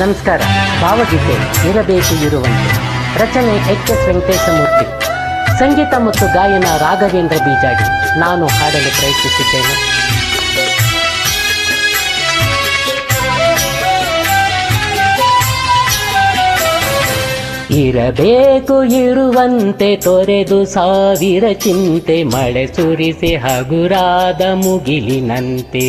ನಮಸ್ಕಾರ ಭಾವಗೀತೆ ಇರಬೇಕು ಇರುವಂತೆ. ರಚನೆ ಎಚ್ ಎಸ್ ವೆಂಕಟೇಶಮೂರ್ತಿ. ಸಂಗೀತ ಮತ್ತು ಗಾಯನ ರಾಘವೇಂದ್ರ ಬೀಜಾಡಿ. ನಾನು ಹಾಡಲು ಪ್ರಯತ್ನಿಸಿದ್ದೇನೆ. ಇರಬೇಕು ಇರುವಂತೆ ತೊರೆದು ಸಾವಿರ ಚಿಂತೆ ಮಳೆ ಸುರಿಸಿ ಹಗುರಾದ ಮುಗಿಲಿನಂತೆ.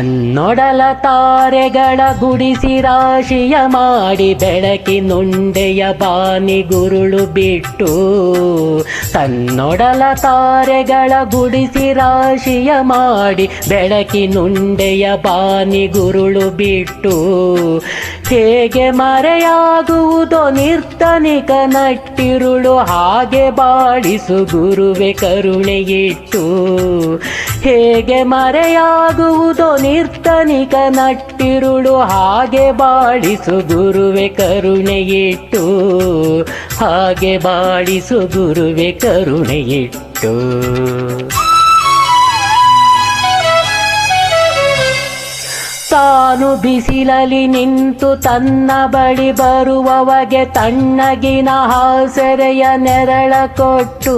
ತನ್ನೊಡಲ ತಾರೆಗಳ ಗುಡಿಸಿ ರಾಶಿಯ ಮಾಡಿ ಬೆಳಕಿನುಂಡೆಯ ಬಾನಿ ಗುರುಳು ಬಿಟ್ಟು ತನ್ನೊಡಲ ತಾರೆಗಳ ಗುಡಿಸಿ ರಾಶಿಯ ಮಾಡಿ ಬೆಳಕಿನುಂಡೆಯ ಬಾನಿ ಗುರುಳು ಬಿಟ್ಟು ಹೇಗೆ ಮರೆಯಾಗುವುದೋ ನಿರ್ತನಿಕ ನಟ್ಟಿರುಳು ಹಾಗೆ ಬಾಳಿಸು ಗುರುವೆ ಕರುಣೆಯಿಟ್ಟು. ಹೇಗೆ ಮರೆಯಾಗುವುದೋ ನಿರ್ತನಿಕ ನಟ್ಟಿರುಳು ಹಾಗೆ ಬಾಳಿಸು ಗುರುವೆ ಕರುಣೆಯಿಟ್ಟು. ಹಾಗೆ ಬಾಳಿಸು ಗುರುವೆ ಕರುಣೆಯಿಟ್ಟು. ತಾನು ಬಿಸಿಲಲಿ ನಿಂತು ತನ್ನ ಬಳಿ ಬರುವವಗೆ ತಣ್ಣಗಿನ ಹಾಸರೆಯ ನೆರಳ ಕೊಟ್ಟು,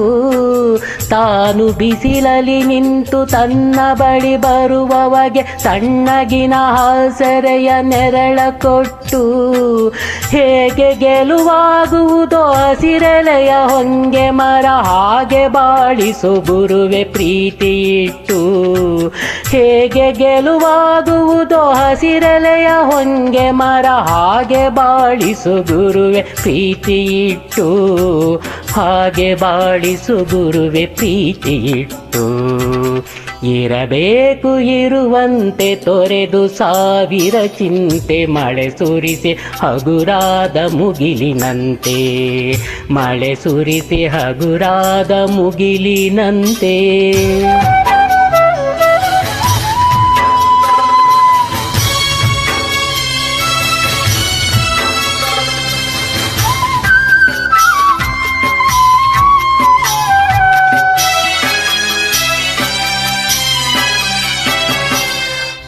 ತಾನು ಬಿಸಿಲಲಿ ನಿಂತು ತನ್ನ ಬಳಿ ಬರುವವಗೆ ತಣ್ಣಗಿನ ಹಾಸರೆಯ ನೆರಳ ಕೊಟ್ಟು, ಹೇಗೆ ಗೆಲುವಾಗುವುದೋ ಹಸಿರೆಲೆಯ ಹೊಂಗೆ ಮರ ಹಾಗೆ ಬಾಳಿಸು, ಗುರುವೆ ಪ್ರೀತಿ ಇಟ್ಟು ಹೇಗೆ ಗೆಲುವಾಗುವುದೋ ಹಸಿರಲೆಯ ಹೊಂಗೆ ಮರ ಹಾಗೆ ಬಾಳಿಸು ಗುರುವೆ ಪ್ರೀತಿ ಇಟ್ಟು ಹಾಗೆ ಬಾಳಿಸು ಗುರುವೆ ಪ್ರೀತಿ ಇಟ್ಟು ಇರಬೇಕು ಇರುವಂತೆ ತೊರೆದು ಸಾವಿರ ಚಿಂತೆ ಮಳೆ ಸುರಿಸಿ ಹಗುರಾದ ಮುಗಿಲಿನಂತೆ. ಮಳೆ ಸುರಿಸಿ ಹಗುರಾದ ಮುಗಿಲಿನಂತೆ.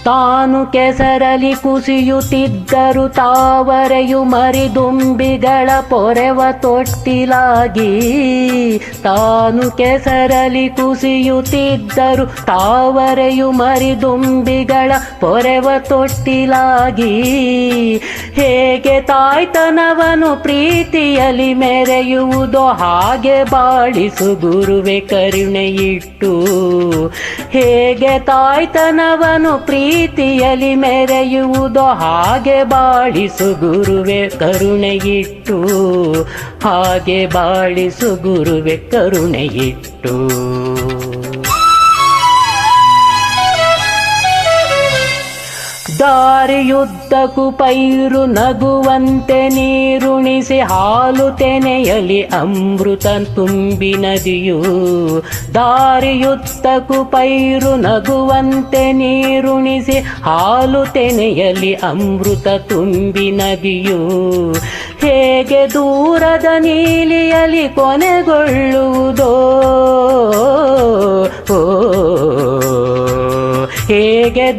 ತಾನು ಕೆಸರಲಿ ಕುಸಿಯುತ್ತಿದ್ದರು ತಾವರೆಯು ಮರಿದುಂಬಿಗಳ ಪೊರೆವ ತೊಟ್ಟಿಲಾಗಿ. ತಾನು ಕೆಸರಲಿ ಕುಸಿಯುತ್ತಿದ್ದರು ತಾವರೆಯು ಮರಿದುಂಬಿಗಳ ಪೊರೆವ ತೊಟ್ಟಿಲಾಗಿ. ಹೇಗೆ ತಾಯ್ತನವನು ಪ್ರೀತಿಯಲಿ ಮೆರೆಯುವುದೋ ಹಾಗೆ ಬಾಳಿಸು ಗುರುವೆ ಕರುಣೆಯಿಟ್ಟು. ಹೇಗೆ ತಾಯ್ತನವನು ಪ್ರೀತಿಯಲಿ ಮೆರೆಯುವುದೋ ಹಾಗೆ ಬಾಳಿಸು ಗುರುವೆ ಕರುಣೆಯಿಟ್ಟು. ಹಾಗೆ ಬಾಳಿಸು ಗುರುವೆ ಕರುಣೆಯಿಟ್ಟು. ದಾರಿಯುದ್ದಕ್ಕೂ ಪೈರು ನಗುವಂತೆ ನೀರುಣಿಸಿ ಹಾಲು ತೆನೆಯಲಿ ಅಮೃತ ತುಂಬಿ ನದಿಯು. ದಾರಿಯುದ್ದಕ್ಕೂ ಪೈರು ನಗುವಂತೆ ನೀರುಣಿಸಿ ಹಾಲು ತೆನೆಯಲಿ ಅಮೃತ ತುಂಬಿ ನದಿಯು. ಹೇಗೆ ದೂರದ ನೀಲಿಯಲಿ ಕೊನೆಗೊಳ್ಳುವುದೋ? ಹೇಗೆ